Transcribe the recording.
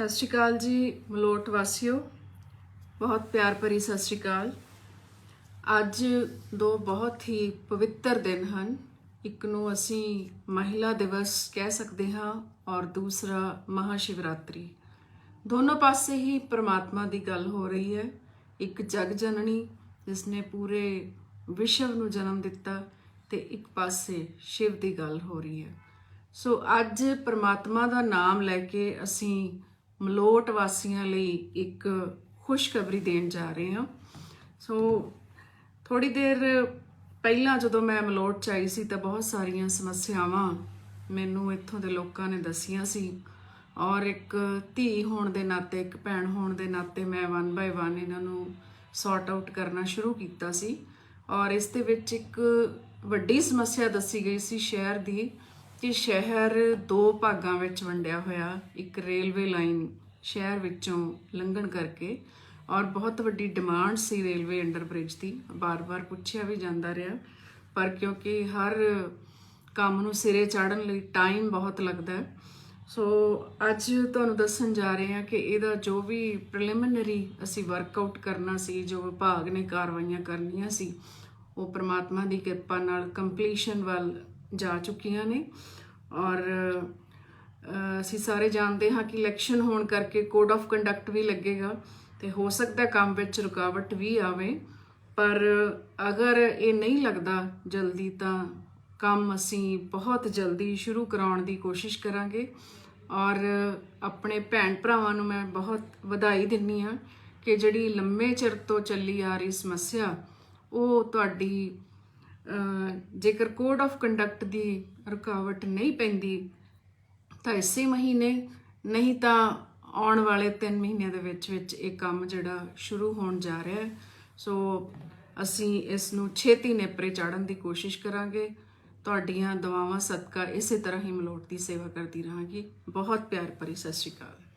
ਸਤਿ ਸ਼੍ਰੀ ਅਕਾਲ ਜੀ, ਮਲੋਟ ਵਾਸੀਓ। ਬਹੁਤ ਪਿਆਰ ਭਰੀ ਸਤਿ ਸ਼੍ਰੀ ਅਕਾਲ। ਅੱਜ ਦੋ ਬਹੁਤ ਹੀ ਪਵਿੱਤਰ ਦਿਨ ਹਨ। ਇੱਕ ਨੂੰ ਅਸੀਂ ਮਹਿਲਾ ਦਿਵਸ ਕਹਿ ਸਕਦੇ ਹਾਂ ਔਰ ਦੂਸਰਾ ਮਹਾ ਸ਼ਿਵਰਾਤਰੀ ਦੋਨੋਂ ਪਾਸੇ ਹੀ ਪ੍ਰਮਾਤਮਾ ਦੀ ਗੱਲ ਹੋ ਰਹੀ ਹੈ। ਇੱਕ ਜਗ ਜਨਨੀ, ਜਿਸ ਨੇ ਪੂਰੇ ਵਿਸ਼ਵ ਨੂੰ ਜਨਮ ਦਿੱਤਾ ਤੇ ਇੱਕ ਪਾਸੇ ਸ਼ਿਵ ਦੀ ਗੱਲ ਹੋ ਰਹੀ ਹੈ। ਸੋ ਅੱਜ ਪ੍ਰਮਾਤਮਾ ਦਾ ਨਾਮ ਲੈ ਕੇ ਅਸੀਂ ਮਲੋਟ ਵਾਸੀਆਂ ਲਈ ਇੱਕ ਖੁਸ਼ਖਬਰੀ ਦੇਣ ਜਾ ਰਹੇ ਹਾਂ। ਸੋ ਥੋੜੀ ਦੇਰ ਪਹਿਲਾਂ ਜਦੋਂ ਮੈਂ ਮਲੋਟ ਚ ਆਈ ਸੀ ਤਾਂ ਬਹੁਤ ਸਾਰੀਆਂ ਸਮੱਸਿਆਵਾਂ ਮੈਨੂੰ ਇੱਥੋਂ ਦੇ ਲੋਕਾਂ ਨੇ ਦੱਸੀਆਂ ਸੀ ਔਰ ਇੱਕ ਧੀ ਹੋਣ ਦੇ ਨਾਤੇ, ਇੱਕ ਭੈਣ ਹੋਣ ਦੇ ਨਾਤੇ ਮੈਂ ਵਨ ਬਾਏ ਵਨ ਇਹਨਾਂ ਨੂੰ ਸੌਰਟ ਆਊਟ ਕਰਨਾ ਸ਼ੁਰੂ ਕੀਤਾ ਸੀ। ਔਰ ਇਸ ਦੇ ਵਿੱਚ ਇੱਕ ਵੱਡੀ ਸਮੱਸਿਆ ਦੱਸੀ ਗਈ ਸੀ ਸ਼ਹਿਰ ਦੀ ਕਿ ਸ਼ਹਿਰ ਦੋ ਭਾਗਾਂ ਵਿੱਚ ਵੰਡਿਆ ਹੋਇਆ ਇੱਕ ਰੇਲਵੇ ਲਾਈਨ ਸ਼ਹਿਰ ਵਿੱਚੋਂ ਲੰਘਣ ਕਰਕੇ ਔਰ ਬਹੁਤ ਵੱਡੀ ਡਿਮਾਂਡ ਸੀ ਰੇਲਵੇ ਅੰਡਰ ਬ੍ਰਿਜ ਦੀ। ਬਾਰ-ਬਾਰ ਪੁੱਛਿਆ ਵੀ ਜਾਂਦਾ ਰਿਹਾ, ਪਰ ਕਿਉਂਕਿ ਹਰ ਕੰਮ ਨੂੰ ਸਿਰੇ ਚਾੜਨ ਲਈ ਟਾਈਮ ਬਹੁਤ ਲੱਗਦਾ ਹੈ। ਸੋ ਅੱਜ ਤੁਹਾਨੂੰ ਦੱਸਣ ਜਾ ਰਹੇ ਹਾਂ ਕਿ ਇਹਦਾ ਜੋ ਵੀ ਪ੍ਰੀਲਿਮਿਨਰੀ ਅਸੀਂ ਵਰਕਆਊਟ ਕਰਨਾ ਸੀ, ਜੋ ਵਿਭਾਗ ਨੇ ਕਾਰਵਾਈਆਂ ਕਰਨੀਆਂ ਸੀ, ਉਹ ਪ੍ਰਮਾਤਮਾ ਦੀ ਕਿਰਪਾ ਨਾਲ ਕੰਪਲੀਸ਼ਨ ਵੱਲ ਜਾ ਚੁੱਕੀਆਂ ਨੇ। ਔਰ ਅਸੀਂ ਸਾਰੇ ਜਾਣਦੇ ਹਾਂ ਕਿ ਇਲੈਕਸ਼ਨ ਹੋਣ ਕਰਕੇ ਕੋਡ ਆਫ ਕੰਡਕਟ ਵੀ ਲੱਗੇਗਾ ਤੇ ਹੋ ਸਕਦਾ ਕੰਮ ਵਿੱਚ ਰੁਕਾਵਟ ਵੀ ਆਵੇ। ਪਰ ਅਗਰ ਇਹ ਨਹੀਂ ਲੱਗਦਾ ਜਲਦੀ ਤਾਂ ਕੰਮ ਅਸੀਂ ਬਹੁਤ ਜਲਦੀ ਸ਼ੁਰੂ ਕਰਾਉਣ ਦੀ ਕੋਸ਼ਿਸ਼ ਕਰਾਂਗੇ। ਔਰ ਆਪਣੇ ਭੈਣ ਭਰਾਵਾਂ ਨੂੰ ਮੈਂ ਬਹੁਤ ਵਧਾਈ ਦਿੰਨੀ ਆ ਕਿ ਜਿਹੜੀ ਲੰਮੇ ਚਿਰ ਤੋਂ ਚੱਲੀ ਆ ਰਹੀ ਸਮੱਸਿਆ, ਉਹ ਤੁਹਾਡੀ ਜੇਕਰ ਕੋਡ ਆਫ ਕੰਡਕਟ ਦੀ ਰੁਕਾਵਟ ਨਹੀਂ ਪੈਂਦੀ, ਤਾਂ ਇਸੇ ਮਹੀਨੇ, ਨਹੀਂ ਤਾਂ ਆਉਣ ਵਾਲੇ 3 ਮਹੀਨਿਆਂ ਦੇ ਵਿੱਚ ਵਿੱਚ ਇਹ ਕੰਮ ਜਿਹੜਾ ਸ਼ੁਰੂ ਹੋਣ ਜਾ ਰਿਹਾ ਹੈ। ਸੋ ਅਸੀਂ ਇਸ ਨੂੰ ਛੇਤੀ ਨੇਪਰੇ ਚਾੜਨ ਦੀ ਕੋਸ਼ਿਸ਼ ਕਰਾਂਗੇ। ਤੁਹਾਡੀਆਂ ਦੁਆਵਾਂ ਸਦਕਾ ਇਸੇ ਤਰ੍ਹਾਂ ਹੀ ਮਲੋਟ ਦੀ ਸੇਵਾ ਕਰਦੀ ਰਹਾਂਗੀ। ਬਹੁਤ ਪਿਆਰ ਭਰੀ ਸਤਿ ਸ਼੍ਰੀ ਅਕਾਲ।